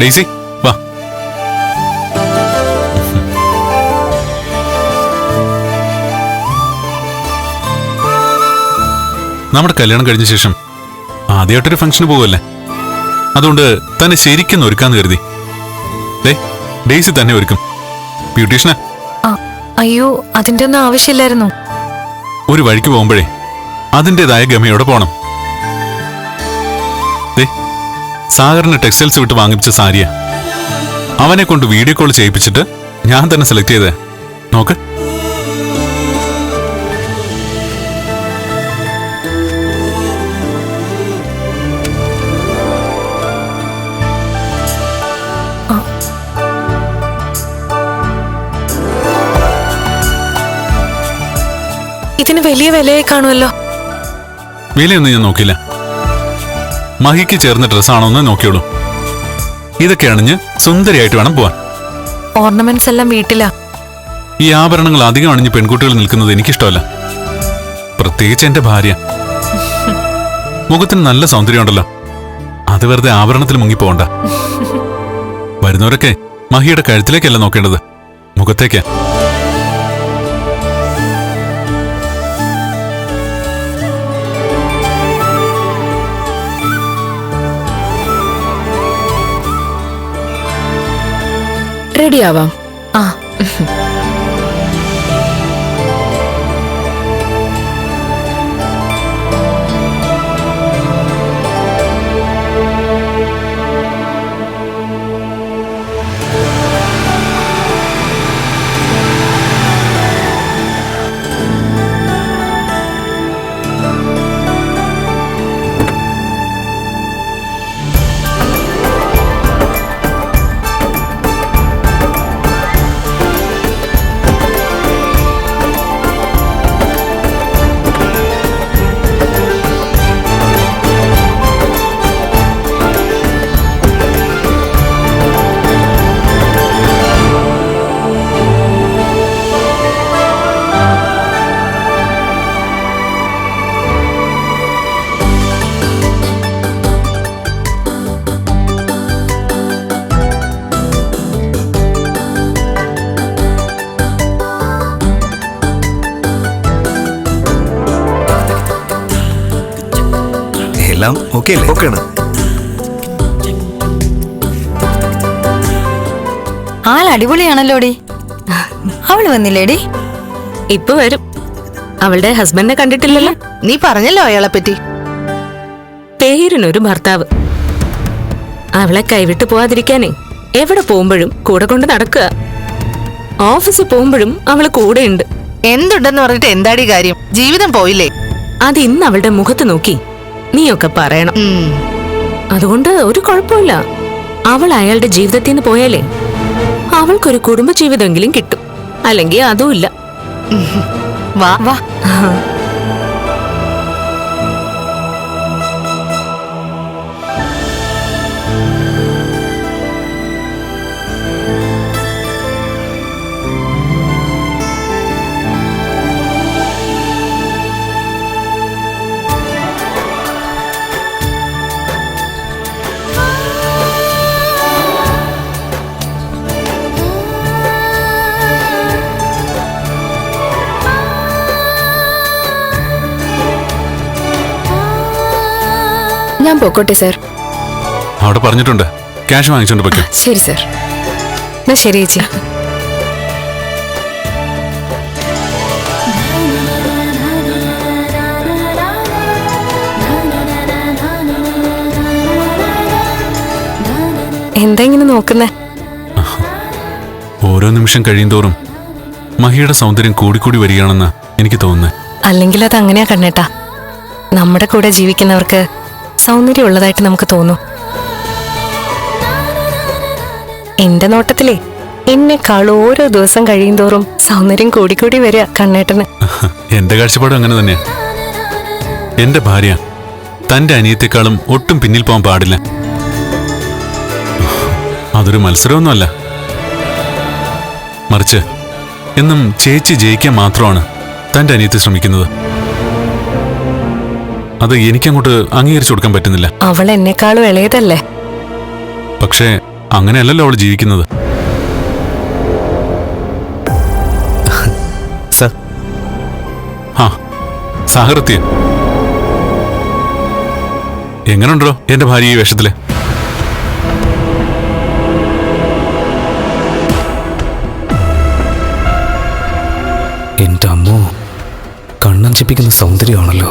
Daisy വാ. നമ്മുടെ കല്യാണം കഴിഞ്ഞ ശേഷം ആദ്യമായിട്ടൊരു ഫംഗ്ഷന് പോകുമല്ലേ അതുകൊണ്ട് തന്നെ ശരിക്കും ഒരുക്കാന്ന് കരുതി. ഡെയ്സി തന്നെ ഒരുക്കും. ബ്യൂട്ടീഷ്യനാ. അയ്യോ അതിന്റെ ഒന്നും ആവശ്യമില്ലായിരുന്നു. ഒരു വഴിക്ക് പോകുമ്പോഴേ അതിന്റെതായ ഗമയോടെ പോണം. സാഗറിന് ടെക്സ്റ്റൈൽസ് വിട്ട് വാങ്ങിപ്പിച്ച സാരിയ. അവനെ കൊണ്ട് വീഡിയോ കോൾ ചെയ്യിപ്പിച്ചിട്ട് ഞാൻ തന്നെ സെലക്ട് ചെയ്തേ. നോക്ക്. ഇതിന് വലിയ വിലയെ കാണുമല്ലോ. വിലയൊന്നും ഞാൻ നോക്കില്ല മഹിക്ക് ചേർന്ന ഡ്രസ്സാണോ എന്ന് നോക്കിയോളൂ. ഇതൊക്കെ അണിഞ്ഞ് സുന്ദരിയായിട്ട് വേണം പോവാൻ. ഓർണമെന്റ്സ് എല്ലാം വീട്ടിലാ. ഈ ആഭരണങ്ങൾ അധികം അണിഞ്ഞ് പെൺകുട്ടികൾ നിൽക്കുന്നത് എനിക്കിഷ്ടമല്ല. പ്രത്യേകിച്ച് എന്റെ ഭാര്യ. മുഖത്തിന് നല്ല സൗന്ദര്യമുണ്ടല്ലോ. അത് വെറുതെ ആഭരണത്തിൽ മുങ്ങിപ്പോണ്ട വരുന്നവരൊക്കെ മഹിയുടെ കഴുത്തിലേക്കല്ല നോക്കേണ്ടത്. മുഖത്തേക്കാ. റെഡി ആവാം ആ. എല്ലാം ഓക്കെ അല്ലേ? ഓക്കെയാണ് ആൾ അടിപൊളിയാണല്ലോടി. അവൾ വന്നില്ലേടി? ഇപ്പൊ വരും. അവളുടെ ഹസ്ബൻഡിനെ കണ്ടിട്ടില്ലല്ലോ. നീ പറഞ്ഞല്ലോ അയാളെ പറ്റി പേരിനൊരു ഭർത്താവ്. അവളെ കൈവിട്ട് പോവാതിരിക്കാനേ എവിടെ പോകുമ്പോഴും കൂടെ കൊണ്ട് നടക്കുക. ഓഫീസിൽ പോകുമ്പോഴും അവൾ കൂടെയുണ്ട്. എന്തുണ്ടെന്ന് പറഞ്ഞിട്ട് എന്താടി കാര്യം? ജീവിതം പോയില്ലേ? അത് ഇന്ന് അവളുടെ മുഖത്ത് നോക്കി. നീയൊക്കെ പറയണം. അതുകൊണ്ട് ഒരു കുഴപ്പമില്ല. അവൾ അയാളുടെ ജീവിതത്തിൽ നിന്ന് പോയാലേ അവൾക്കൊരു കുടുംബ ജീവിതമെങ്കിലും കിട്ടും. അല്ലെങ്കിൽ അതുമില്ല. വാ വാ. ഞാൻ പോക്കോട്ടെ സർ. അവിടെ പറഞ്ഞിട്ടുണ്ട്. ക്യാഷ് വാങ്ങിച്ചോണ്ട് ശരി സർ. എന്നാ ശരി ചേച്ചി. എന്താ ഇങ്ങനെ നോക്കുന്നേ? ഓരോ നിമിഷം കഴിയുന്തോറും മഹിയുടെ സൗന്ദര്യം കൂടിക്കൂടി വരികയാണെന്ന് എനിക്ക് തോന്നുന്നു. അല്ലെങ്കിൽ അത് അങ്ങനെയാ കണ്ണേട്ടാ. നമ്മുടെ കൂടെ ജീവിക്കുന്നവർക്ക് സൗന്ദര്യം ഉള്ളതായിട്ട് നമുക്ക് തോന്നും. എന്റെ നോട്ടത്തിലേ എന്നെക്കാൾ ഓരോ ദിവസം കഴിയും തോറും സൗന്ദര്യം കൂടിക്കൂടി വരിക കണ്ണേട്ടന്. എന്റെ കാഴ്ചപ്പാടും അങ്ങനെ തന്നെയാ. എന്റെ ഭാര്യ തന്റെ അനിയത്തെക്കാളും ഒട്ടും പിന്നിൽ പോകാൻ പാടില്ല. അതൊരു മത്സരമൊന്നുമല്ല. മറിച്ച് എന്നും ചേച്ചി ജയിക്കാൻ മാത്രമാണ് തന്റെ അനിയത്തെ ശ്രമിക്കുന്നത്. അത് എനിക്കങ്ങോട്ട് അംഗീകരിച്ചു കൊടുക്കാൻ പറ്റുന്നില്ല. അവൾ എന്നെക്കാളും ഇളയതല്ലേ? പക്ഷേ അങ്ങനെയല്ലല്ലോ അവൾ ജീവിക്കുന്നത്. സർ. ആ സാഹൃത്യം എങ്ങനുണ്ടോ എന്റെ ഭാര്യ ഈ വേഷത്തിൽ? എന്റെ അമ്മോ കണ്ണഞ്ചിപ്പിക്കുന്ന സൗന്ദര്യമാണല്ലോ.